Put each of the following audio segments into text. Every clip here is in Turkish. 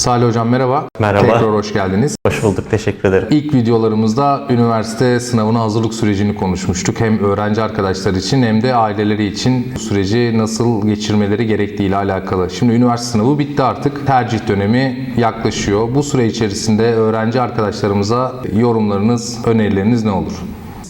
Salih Hocam merhaba. Merhaba. Tekrar hoş geldiniz. Hoş bulduk, teşekkür ederim. İlk videolarımızda üniversite sınavına hazırlık sürecini konuşmuştuk. Hem öğrenci arkadaşlar için hem de aileleri için bu süreci nasıl geçirmeleri gerektiğiyle alakalı. Şimdi üniversite sınavı bitti artık. Tercih dönemi yaklaşıyor. Bu süre içerisinde öğrenci arkadaşlarımıza yorumlarınız, önerileriniz ne olur?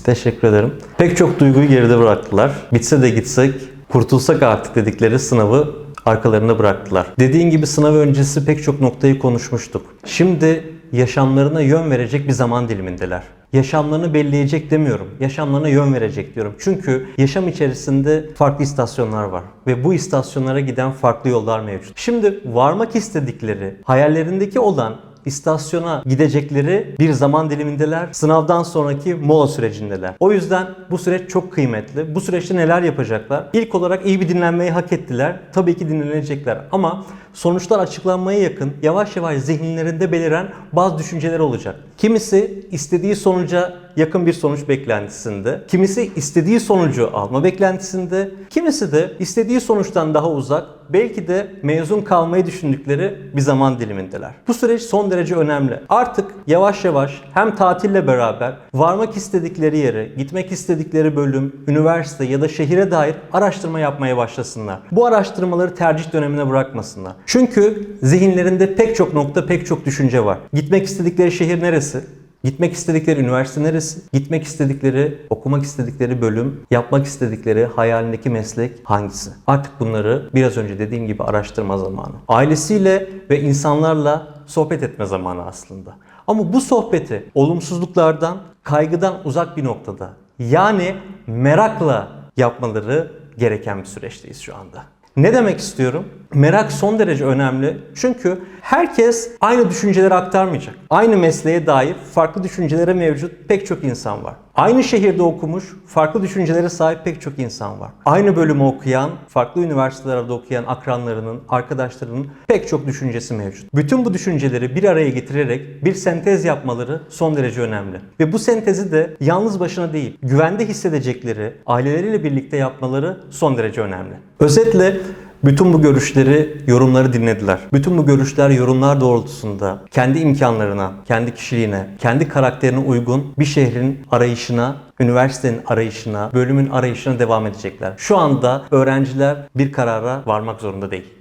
Teşekkür ederim. Pek çok duyguyu geride bıraktılar. Bitse de gitsek, kurtulsak artık dedikleri sınavı arkalarında bıraktılar. Dediğin gibi sınav öncesi pek çok noktayı konuşmuştuk. Şimdi yaşamlarına yön verecek bir zaman dilimindeler. Yaşamlarını belleyecek demiyorum. Yaşamlarına yön verecek diyorum. Çünkü yaşam içerisinde farklı istasyonlar var ve bu istasyonlara giden farklı yollar mevcut. Şimdi varmak istedikleri, hayallerindeki olan istasyona gidecekleri bir zaman dilimindeler. Sınavdan sonraki mola sürecindeler. O yüzden bu süreç çok kıymetli. Bu süreçte neler yapacaklar? İlk olarak iyi bir dinlenmeyi hak ettiler. Tabii ki dinlenecekler ama sonuçlar açıklanmaya yakın yavaş yavaş zihinlerinde beliren bazı düşünceler olacak. Kimisi istediği sonuca yakın bir sonuç beklentisinde, kimisi istediği sonucu alma beklentisinde, kimisi de istediği sonuçtan daha uzak, belki de mezun kalmayı düşündükleri bir zaman dilimindeler. Bu süreç son derece önemli. Artık yavaş yavaş hem tatille beraber varmak istedikleri yere, gitmek istedikleri bölüm, üniversite ya da şehire dair araştırma yapmaya başlasınlar. Bu araştırmaları tercih dönemine bırakmasınlar. Çünkü zihinlerinde pek çok nokta, pek çok düşünce var. Gitmek istedikleri şehir neresi? Gitmek istedikleri üniversite neresi? Gitmek istedikleri, okumak istedikleri bölüm, yapmak istedikleri hayalindeki meslek hangisi? Artık bunları biraz önce dediğim gibi araştırma zamanı. Ailesiyle ve insanlarla sohbet etme zamanı aslında. Ama bu sohbeti olumsuzluklardan, kaygıdan uzak bir noktada yani merakla yapmaları gereken bir süreçteyiz şu anda. Ne demek istiyorum? Merak son derece önemli. Çünkü herkes aynı düşünceleri aktarmayacak. Aynı mesleğe dair farklı düşüncelere mevcut pek çok insan var. Aynı şehirde okumuş, farklı düşüncelere sahip pek çok insan var. Aynı bölümü okuyan, farklı üniversitelerde okuyan akranlarının, arkadaşlarının pek çok düşüncesi mevcut. Bütün bu düşünceleri bir araya getirerek bir sentez yapmaları son derece önemli. Ve bu sentezi de yalnız başına değil, güvende hissedecekleri, aileleriyle birlikte yapmaları son derece önemli. Özetle bütün bu görüşleri, yorumları dinlediler. Bütün bu görüşler, yorumlar doğrultusunda kendi imkanlarına, kendi kişiliğine, kendi karakterine uygun bir şehrin arayışına, üniversitenin arayışına, bölümün arayışına devam edecekler. Şu anda öğrenciler bir karara varmak zorunda değil.